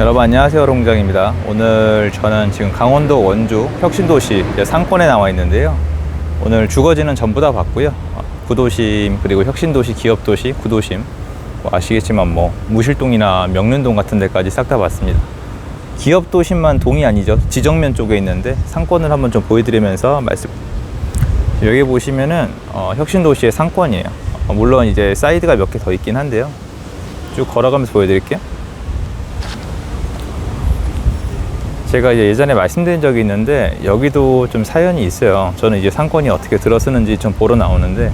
여러분 안녕하세요. 롱장입니다. 오늘 저는 지금 강원도 원주 혁신도시 상권에 나와 있는데요. 오늘 주거지는 전부 다 봤고요. 어, 구도심 그리고 혁신도시 기업도시 구도심. 뭐 아시겠지만 뭐 무실동이나 명륜동 같은 데까지 싹 다 봤습니다. 기업도심만 동이 아니죠. 지정면 쪽에 있는데 상권을 한번 좀 보여드리면서 말씀. 여기 보시면은 어, 혁신도시의 상권이에요. 어, 물론 이제 사이드가 몇 개 더 있긴 한데요. 쭉 걸어가면서 보여드릴게요 제가 예전에 말씀드린 적이 있는데 여기도 좀 사연이 있어요. 저는 이제 상권이 어떻게 들어서는지 좀 보러 나오는데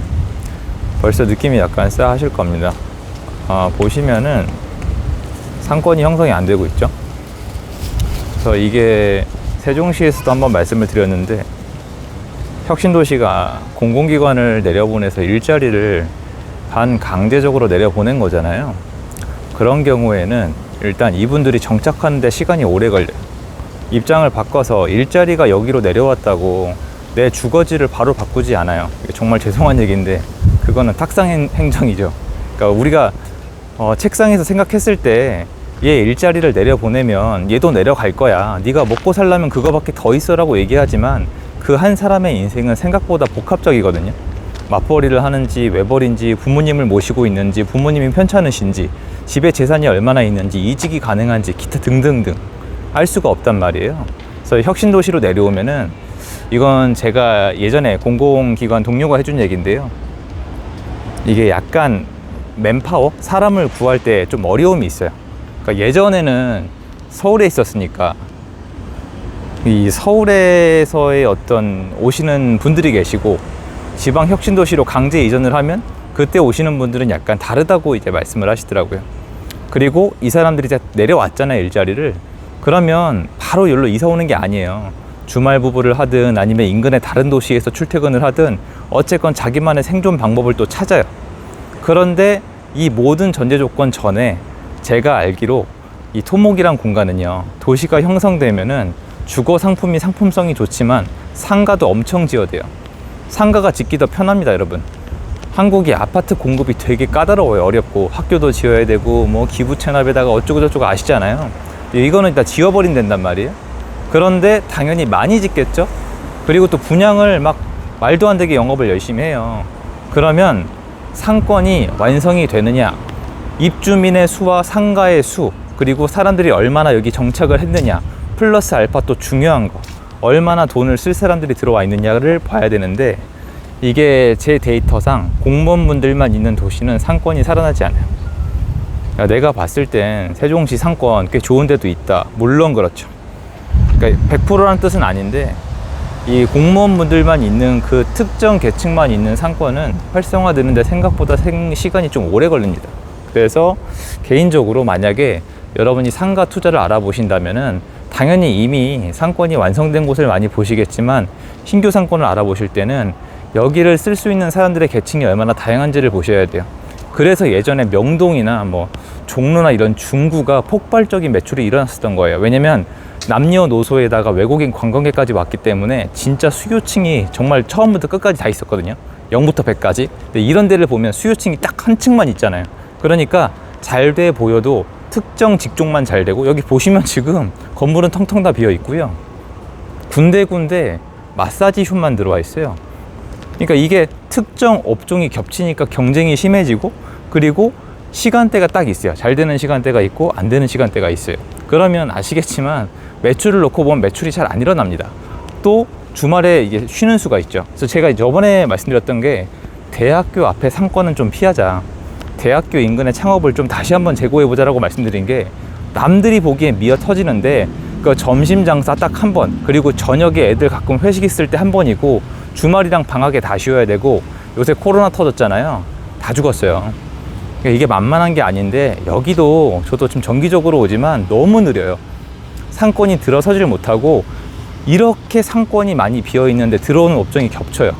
벌써 느낌이 약간 싸하실 겁니다. 아, 보시면은 상권이 형성이 안 되고 있죠. 그래서 이게 세종시에서도 한번 말씀을 드렸는데 혁신도시가 공공기관을 내려보내서 일자리를 반강제적으로 내려보낸 거잖아요. 그런 경우에는 일단 이분들이 정착하는데 시간이 오래 걸려요. 입장을 바꿔서 일자리가 여기로 내려왔다고 내 주거지를 바로 바꾸지 않아요. 정말 죄송한 얘기인데 그거는 탁상 행- 행정이죠. 그러니까 우리가 어, 책상에서 생각했을 때 얘 일자리를 내려보내면 얘도 내려갈 거야. 네가 먹고 살려면 그거밖에 더 있어라고 얘기하지만 그 한 사람의 인생은 생각보다 복합적이거든요. 맞벌이를 하는지 외벌인지 부모님을 모시고 있는지 부모님이 편찮으신지 집에 재산이 얼마나 있는지 이직이 가능한지 기타 등등등 알 수가 없단 말이에요. 그래서 혁신도시로 내려오면은 이건 제가 예전에 공공기관 동료가 해준 얘기인데요. 이게 약간 맨파워 사람을 구할 때 좀 어려움이 있어요. 그러니까 예전에는 서울에 있었으니까 이 서울에서의 어떤 오시는 분들이 계시고 지방 혁신도시로 강제 이전을 하면 그때 오시는 분들은 약간 다르다고 이제 말씀을 하시더라고요. 그리고 이 사람들이 이제 내려왔잖아요 일자리를 그러면 바로 여기로 이사 오는 게 아니에요. 주말 부부를 하든 아니면 인근의 다른 도시에서 출퇴근을 하든 어쨌건 자기만의 생존 방법을 또 찾아요. 그런데 이 모든 전제 조건 전에 제가 알기로 이 토목이란 공간은요 도시가 형성되면은 주거 상품이 상품성이 좋지만 상가도 엄청 지어돼요. 상가가 짓기 더 편합니다, 여러분. 한국이 아파트 공급이 되게 까다로워요. 어렵고 학교도 지어야 되고 뭐 기부 체납에다가 어쩌고 저쩌고 아시잖아요. 근데 이거는 일단 지어버린 된단 말이에요. 그런데 당연히 많이 짓겠죠. 그리고 또 분양을 막 말도 안 되게 영업을 열심히 해요. 그러면 상권이 완성이 되느냐? 입주민의 수와 상가의 수 그리고 사람들이 얼마나 여기 정착을 했느냐 플러스 알파 또 중요한 거 얼마나 돈을 쓸 사람들이 들어와 있느냐를 봐야 되는데 이게 제 데이터상 공무원분들만 있는 도시는 상권이 살아나지 않아요. 야, 내가 봤을 땐 세종시 상권 꽤 좋은 데도 있다. 물론 그렇죠. 그러니까 100%라는 뜻은 아닌데 이 공무원분들만 있는 그 특정 계층만 있는 상권은 활성화되는데 생각보다 생, 시간이 좀 오래 걸립니다. 그래서 개인적으로 만약에 여러분이 상가 투자를 알아보신다면은 당연히 이미 상권이 완성된 곳을 많이 보시겠지만 신규 상권을 알아보실 때는 여기를 쓸 수 있는 사람들의 계층이 얼마나 다양한지를 보셔야 돼요. 그래서 예전에 명동이나 뭐 종로나 이런 중구가 폭발적인 매출이 일어났었던 거예요. 왜냐면 남녀노소에다가 외국인 관광객까지 왔기 때문에 진짜 수요층이 정말 처음부터 끝까지 다 있었거든요. 0부터 100까지. 근데 이런 데를 보면 수요층이 딱 한 층만 있잖아요. 그러니까 잘 돼 보여도 특정 직종만 잘 되고 여기 보시면 지금 건물은 텅텅 다 비어 있고요. 군데군데 마사지 숍만 들어와 있어요. 그러니까 이게 특정 업종이 겹치니까 경쟁이 심해지고 그리고 시간대가 딱 있어요. 잘 되는 시간대가 있고 안 되는 시간대가 있어요. 그러면 아시겠지만 매출을 놓고 보면 매출이 잘 안 일어납니다. 또 주말에 이게 쉬는 수가 있죠. 그래서 제가 저번에 말씀드렸던 게 대학교 앞에 상권은 좀 피하자. 대학교 인근의 창업을 좀 다시 한번 재고해 보자라고 말씀드린 게 남들이 보기엔 미어 터지는데 그 점심 장사 딱 한 번, 그리고 저녁에 애들 가끔 회식 있을 때 한 번이고 주말이랑 방학에 다 쉬어야 되고 요새 코로나 터졌잖아요. 다 죽었어요. 그러니까 이게 만만한 게 아닌데 여기도 저도 좀 정기적으로 오지만 너무 느려요. 상권이 들어서지를 못하고 이렇게 상권이 많이 비어 있는데 들어오는 업종이 겹쳐요.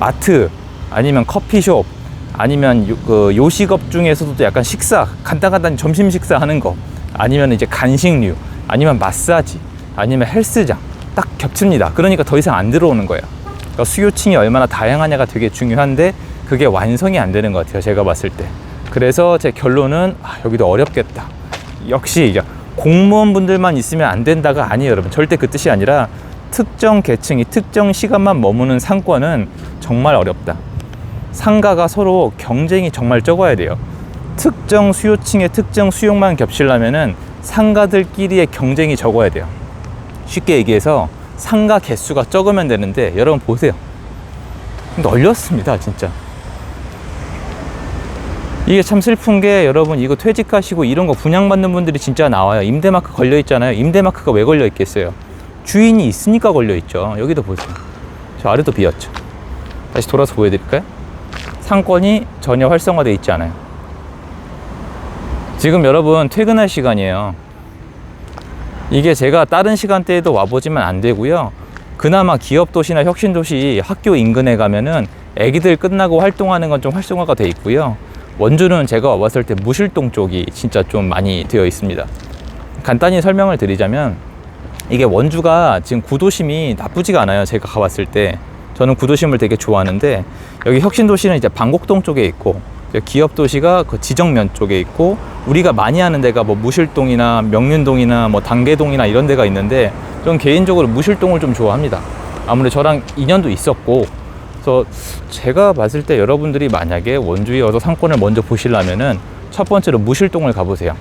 마트 아니면 커피숍 아니면 요, 그 요식업 중에서도 또 약간 식사 간단간단 점심 식사 하는 거 아니면 이제 간식류 아니면 마사지 아니면 헬스장 딱 겹칩니다. 그러니까 더 이상 안 들어오는 거예요. 그러니까 수요층이 얼마나 다양하냐가 되게 중요한데 그게 완성이 안 되는 것 같아요. 제가 봤을 때. 그래서 제 결론은 아, 여기도 어렵겠다. 역시 공무원분들만 있으면 안 된다가 아니에요, 여러분. 절대 그 뜻이 아니라 특정 계층이 특정 시간만 머무는 상권은 정말 어렵다. 상가가 서로 경쟁이 정말 적어야 돼요. 특정 수요층의 특정 수용만 겹치려면은 상가들끼리의 경쟁이 적어야 돼요. 쉽게 얘기해서 상가 개수가 적으면 되는데 여러분 보세요. 널렸습니다, 진짜. 이게 참 슬픈 게 여러분 이거 퇴직하시고 이런 거 분양받는 분들이 진짜 나와요. 임대마크 걸려 있잖아요. 임대마크가 왜 걸려 있겠어요? 주인이 있으니까 걸려 있죠. 여기도 보세요. 저 아래도 비었죠. 다시 돌아서 보여드릴까요? 상권이 전혀 활성화되어 있지 않아요. 지금 여러분 퇴근할 시간이에요. 이게 제가 다른 시간대에도 와보지만 안 되고요. 그나마 기업 도시나 혁신 도시 학교 인근에 가면은 애기들 끝나고 활동하는 건 좀 활성화가 돼 있고요. 원주는 제가 와봤을 때 무실동 쪽이 진짜 좀 많이 되어 있습니다. 간단히 설명을 드리자면 이게 원주가 지금 구도심이 나쁘지가 않아요. 제가 가봤을 때 저는 구도심을 되게 좋아하는데 여기 혁신도시는 이제 방곡동 쪽에 있고 기업 도시가 그 지정면 쪽에 있고 우리가 많이 하는 데가 뭐 무실동이나 명륜동이나 뭐 단계동이나 이런 데가 있는데 저는 개인적으로 무실동을 좀 좋아합니다. 아무래도 저랑 인연도 있었고 그래서 제가 봤을 때 여러분들이 만약에 원주에 와서 상권을 먼저 보시려면은 첫 번째로 무실동을 가보세요.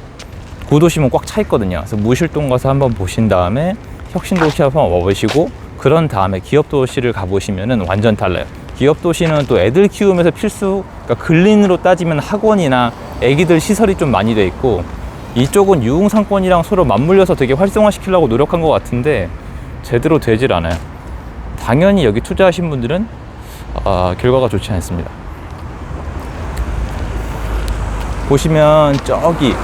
구도심은 꽉 차 있거든요. 그래서 무실동 가서 한번 보신 다음에 혁신도시 한번 와보시고 그런 다음에 기업 도시를 가보시면은 완전 달라요. 기업 도시는 또 애들 키우면서 필수, 그러니까 근린으로 따지면 학원이나 애기들 시설이 좀 많이 돼 있고 이쪽은 유흥상권이랑 서로 맞물려서 되게 활성화시키려고 노력한 것 같은데 제대로 되질 않아요. 당연히 여기 투자하신 분들은 아, 결과가 좋지 않습니다. 보시면 저기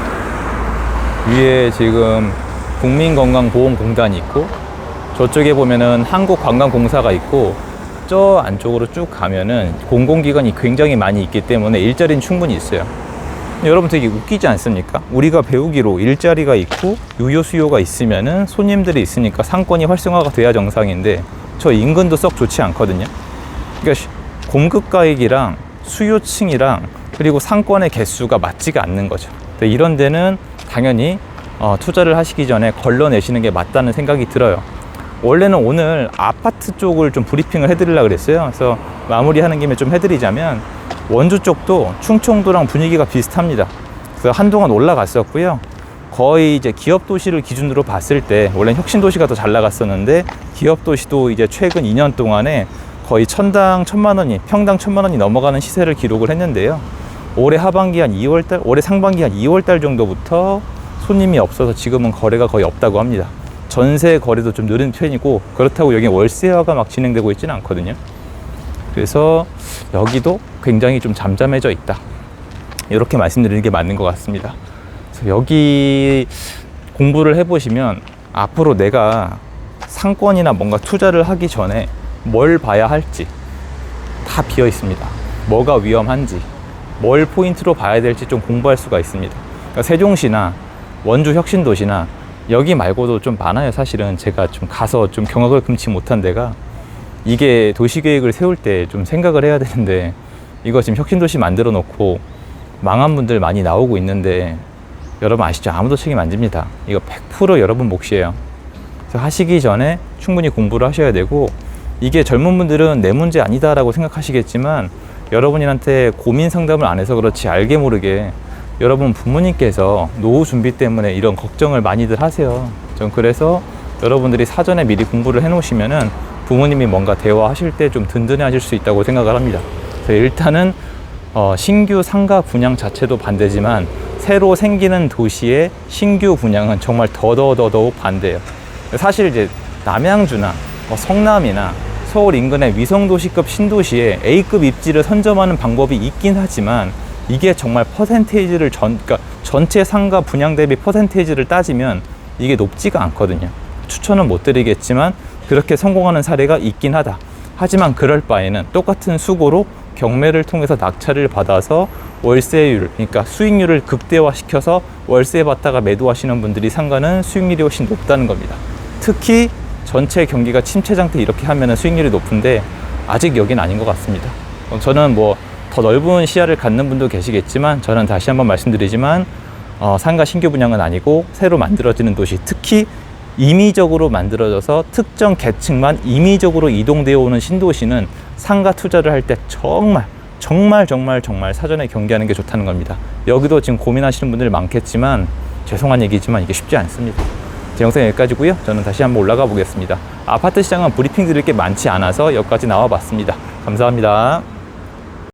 위에 지금 국민건강보험공단이 있고 저쪽에 보면은 한국관광공사가 있고 저 안쪽으로 쭉 가면은 공공기관이 굉장히 많이 있기 때문에 일자리는 충분히 있어요. 여러분 되게 웃기지 않습니까? 우리가 배우기로 일자리가 있고 유효 수요가 있으면은 손님들이 있으니까 상권이 활성화가 돼야 정상인데 저 인근도 썩 좋지 않거든요. 그러니까 공급가액이랑 수요층이랑 그리고 상권의 개수가 맞지가 않는 거죠. 이런 데는 당연히 어, 투자를 하시기 전에 걸러내시는 게 맞다는 생각이 들어요. 원래는 오늘 아파트 쪽을 좀 브리핑을 해드리려고 그랬어요. 그래서 마무리하는 김에 좀 해드리자면 원주 쪽도 충청도랑 분위기가 비슷합니다. 그래서 한동안 올라갔었고요. 거의 이제 기업 도시를 기준으로 봤을 때 원래 혁신 도시가 더 잘 나갔었는데 기업 도시도 이제 최근 2년 동안에 거의 천당 천만 원이 평당 천만 원이 넘어가는 시세를 기록을 했는데요. 올해 하반기 한 2월 달, 올해 상반기 한 2월 달 정도부터 손님이 없어서 지금은 거래가 거의 없다고 합니다. 전세 거래도 좀 느린 편이고 그렇다고 여기 월세화가 막 진행되고 있지는 않거든요. 그래서 여기도 굉장히 좀 잠잠해져 있다. 이렇게 말씀드리는 게 맞는 것 같습니다. 그래서 여기 공부를 해보시면 앞으로 내가 상권이나 뭔가 투자를 하기 전에 뭘 봐야 할지 다 비어 있습니다. 뭐가 위험한지, 뭘 포인트로 봐야 될지 좀 공부할 수가 있습니다. 그러니까 세종시나 원주 혁신도시나 여기 말고도 좀 많아요. 사실은 제가 좀 가서 좀 경악을 금치 못한 데가 이게 도시계획을 세울 때 좀 생각을 해야 되는데 이거 지금 혁신도시 만들어 놓고 망한 분들 많이 나오고 있는데 여러분 아시죠? 아무도 책임 안 집니다. 이거 100% 여러분 몫이에요. 그래서 하시기 전에 충분히 공부를 하셔야 되고 이게 젊은 분들은 내 문제 아니다라고 생각하시겠지만 여러분한테 고민 상담을 안 해서 그렇지 알게 모르게 여러분 부모님께서 노후 준비 때문에 이런 걱정을 많이들 하세요. 전 그래서 여러분들이 사전에 미리 공부를 해 놓으시면은 부모님이 뭔가 대화하실 때 좀 든든해 하실 수 있다고 생각을 합니다. 그래서 일단은 어, 신규 상가 분양 자체도 반대지만 새로 생기는 도시의 신규 분양은 정말 더더더더욱 반대예요. 사실 이제 남양주나 뭐 성남이나 서울 인근의 위성도시급 신도시에 A급 입지를 선점하는 방법이 있긴 하지만 이게 정말 퍼센테이지를 전, 그러니까 전체 상가 분양 대비 퍼센테이지를 따지면 이게 높지가 않거든요. 추천은 못 드리겠지만 그렇게 성공하는 사례가 있긴 하다. 하지만 그럴 바에는 똑같은 수고로 경매를 통해서 낙찰을 받아서 월세율, 그러니까 수익률을 극대화시켜서 월세 받다가 매도하시는 분들이 상가는 수익률이 훨씬 높다는 겁니다. 특히 전체 경기가 침체 상태 이렇게 하면 수익률이 높은데 아직 여긴 아닌 것 같습니다. 어, 저는 뭐 더 넓은 시야를 갖는 분도 계시겠지만 저는 다시 한번 말씀드리지만 어, 상가 신규 분양은 아니고 새로 만들어지는 도시 특히 임의적으로 만들어져서 특정 계층만 임의적으로 이동되어 오는 신도시는 상가 투자를 할 때 정말 정말 정말 정말 사전에 경계하는 게 좋다는 겁니다. 여기도 지금 고민하시는 분들이 많겠지만 죄송한 얘기지만 이게 쉽지 않습니다. 제 영상 여기까지고요. 저는 다시 한번 올라가 보겠습니다. 아파트 시장은 브리핑 드릴 게 많지 않아서 여기까지 나와 봤습니다. 감사합니다.